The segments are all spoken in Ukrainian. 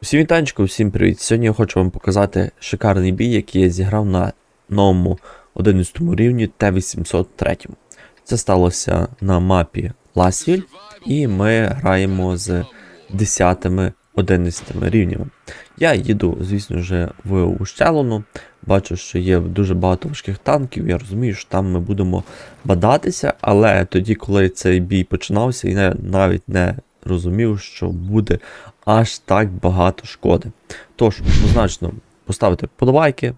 Всім вітанчику, всім привіт! Сьогодні я хочу вам показати шикарний бій, який я зіграв на новому 11 рівні Т-803. Це сталося на мапі Ласвіль, і ми граємо з 10-11 рівнями. Я їду, звісно вже в Ущелону, бачу, що є дуже багато важких танків, я розумію, що там ми будемо бадатися, але тоді, коли цей бій починався, я навіть не розумів, що буде аж так багато шкоди. Тож, однозначно, поставте подобайки,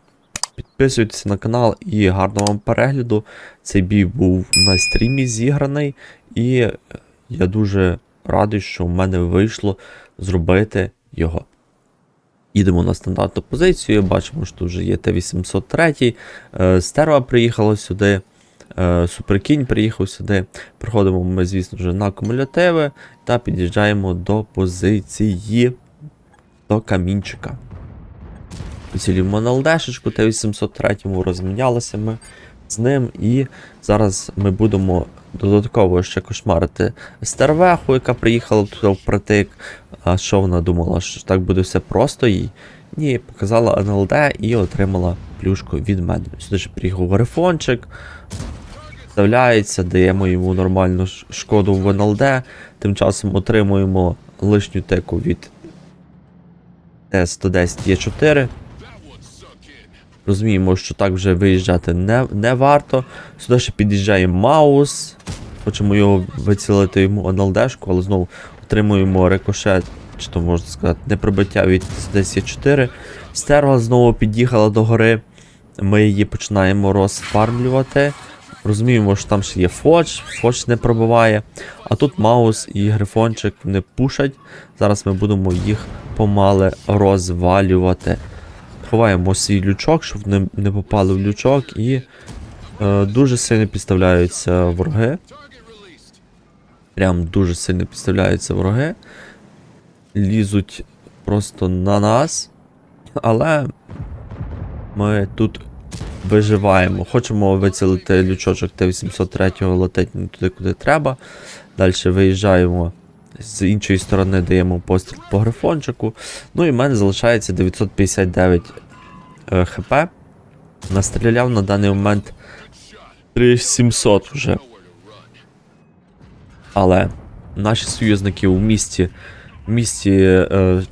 підписуйтесь на канал і гарного вам перегляду. Цей бій був на стрімі зіграний, і я дуже радий, що в мене вийшло зробити його. Їдемо на стандартну позицію, бачимо, що тут вже є Т-803, е, Стерва приїхала сюди, е, Суперкінь приїхав сюди. Приходимо ми, звісно, вже на кумулятиви та під'їжджаємо до позиції до камінчика. Поцілюємо на ЛДшечку Т-803, розмінялися ми з ним, і зараз ми будемо додатково ще кошмарити Стервеху, яка приїхала туди впритик. А що вона думала, що так буде все просто їй? Ні, показала НЛД і отримала плюшку від мене. Сюди ж приїхав грифончик, вставляється, даємо йому нормальну шкоду в НЛД, тим часом отримуємо лишню теку від Т-110Е4. Розуміємо, що так вже виїжджати не, не варто. Сюди ще під'їжджає Маус. Хочемо його вицілити йому НЛДшку, але знову отримуємо рикошет, чи то можна сказати, непробиття від Т-110Е4. Стерва знову під'їхала до гори. Ми її починаємо розфармлювати. Розуміємо, що там ще є Фоч, Фоч не пробиває. А тут Маус і Грифончик не пушать. Зараз ми будемо їх помале розвалювати. Ховаємо свій лючок, щоб не, не попали в лючок, і е, дуже сильно підставляються вороги. Прям дуже сильно підставляються вороги. Лізуть просто на нас. Але ми тут виживаємо. Хочемо вицілити лючочок Т-803 летить туди, куди треба. Далі виїжджаємо з іншої сторони, даємо постріл по грифончику. Ну і в мене залишається 959 е, хп. Настріляв на даний момент 3700 вже. Але наші союзники у місті, в місті е,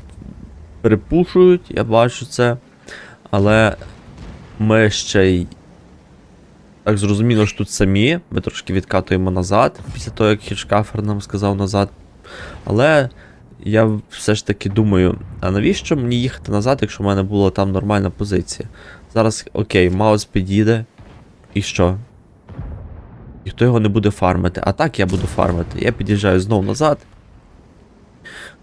перепушують, я бачу це. Але ми ще й. Так зрозуміло, що тут самі. Ми трошки відкатуємо назад, після того, як Хічкафер нам сказав назад. Але я все ж таки думаю, а навіщо мені їхати назад, якщо в мене була там нормальна позиція? Зараз, окей, Маус підійде. І що? Ніхто його не буде фармити. А так я буду фармити. Я під'їжджаю знову назад.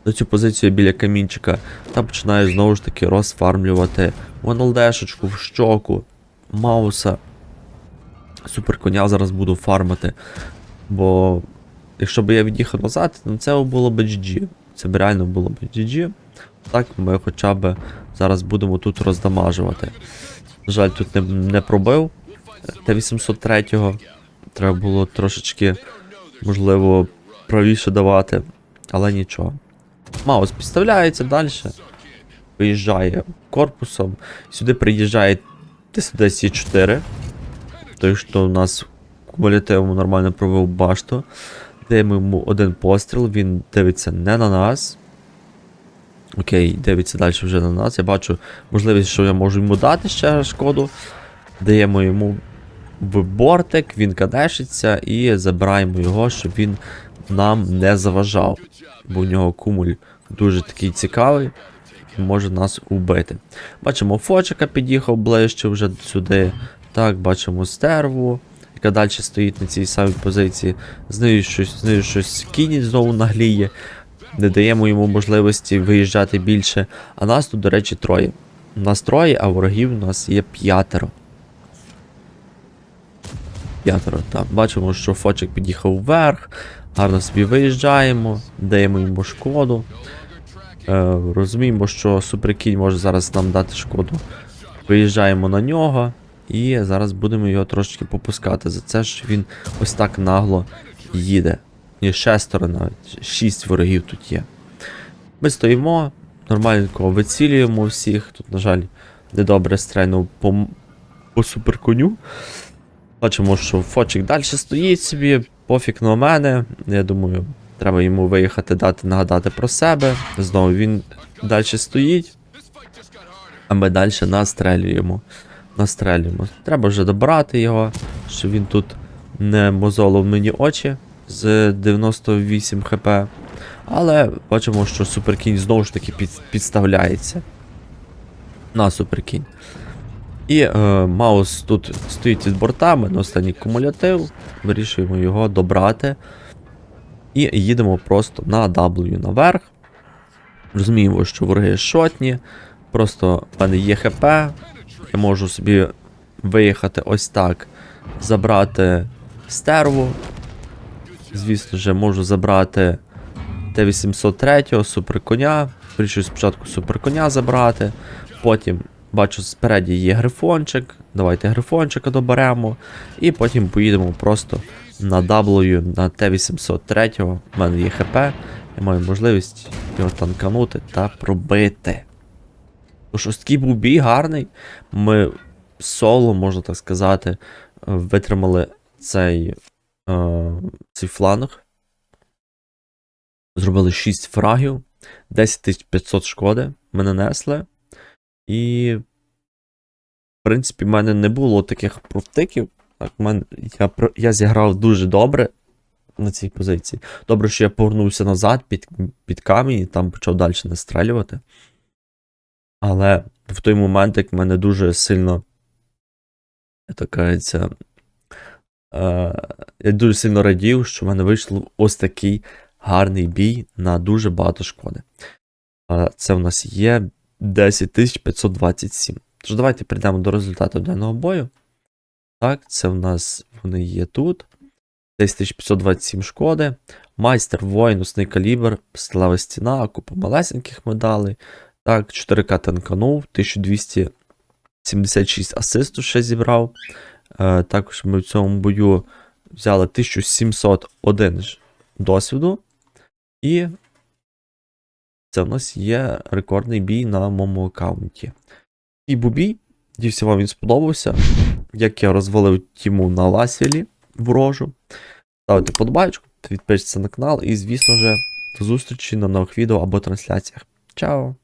На цю позицію біля камінчика та починаю знову ж таки розфармлювати ВНЛДшечку в щоку, Мауса. Суперконя зараз буду фармити. Бо якщо б я від'їхав назад, то це було б GG. Це б реально було б GG. Так ми хоча б зараз будемо тут роздамажувати. На жаль, тут не, не пробив Т-803. Треба було трошечки, можливо, правіше давати, але нічого. Маус підставляється далі. Виїжджає корпусом. Сюди приїжджає Т-110 Той, що у нас кумулятивом нормально провів башту. Даємо йому один постріл, він дивиться не на нас. Окей, дивиться далі вже на нас. Я бачу можливість, що я можу йому дати ще шкоду. Даємо йому в бортик, він кадешиться і забираємо його, щоб він нам не заважав. Бо в нього кумуль дуже такий цікавий може нас убити. Бачимо, Фочика під'їхав ближче вже сюди. Так, бачимо стерву, яка далі стоїть на цій самій позиції. Знизу щось, знизу щось кінь знову нагліє. Не даємо йому можливості виїжджати більше. А нас тут, до речі, троє. Нас троє, а ворогів у нас є п'ятеро. П'ятеро, так. Бачимо, що Фочик під'їхав вверх. Гарно собі виїжджаємо, даємо йому шкоду. Е, розуміємо, що суперкінь може зараз нам дати шкоду. Виїжджаємо на нього і зараз будемо його трошечки попускати. За це що він ось так нагло їде. Ні, шестеро навіть, шість ворогів тут є. Ми стоїмо, нормальненько вицілюємо всіх. Тут, на жаль, недобре стрельнув по, по суперконю. Бачимо, що Фочик далі стоїть собі, пофіг на мене. Я думаю, треба йому виїхати, дати нагадати про себе. Знову він далі стоїть. А ми далі настрелюємо. Настрелюємо. Треба вже добрати його, щоб він тут не мозолив мені очі з 98 хп. Але бачимо, що суперкінь знову ж таки під, підставляється. На суперкінь. І е, Маус тут стоїть від бортами на останній кумулятив. Вирішуємо його добрати. І їдемо просто на W наверх. Розуміємо, що вороги шотні. Просто в мене є ХП. Я можу собі виїхати ось так, забрати стерву. Звісно ж, можу забрати Т-803 суперконя. Вирішую спочатку суперконя забрати. Потім бачу спереді є грифончик. Давайте грифончика доберемо. І потім поїдемо просто на W на Т-803. У мене є ХП. Я маю можливість його танканути та пробити. Тож ось такий був бій гарний. Ми соло, можна так сказати, витримали цей, е, цей фланг. Зробили 6 фрагів, 10 500 шкоди ми нанесли. І, в принципі, в мене не було таких провтиків. Так, в мене, я, я зіграв дуже добре на цій позиції. Добре, що я повернувся назад під, під камінь і там почав далі настрелювати. Але в той момент, як мене дуже сильно. Так кажеться, е, я дуже сильно радів, що в мене вийшло ось такий гарний бій на дуже багато шкоди. Е, це в нас є 10527. Тож давайте перейдемо до результату даного бою. Так, це в нас вони є тут. 10527 шкоди. Майстер воїн, усний калібр, сталева стіна, купа малесеньких медалей. Так, 4К танканув, 1276 асисту ще зібрав. Е, також ми в цьому бою взяли 1701 досвіду. І це в нас є рекордний бій на моєму аккаунті. І бубій, дівся вам він сподобався. Як я розвалив тіму на Ласвілі ворожу. Ставте подобайку, підпишіться на канал і, звісно ж, до зустрічі на нових відео або трансляціях. Чао!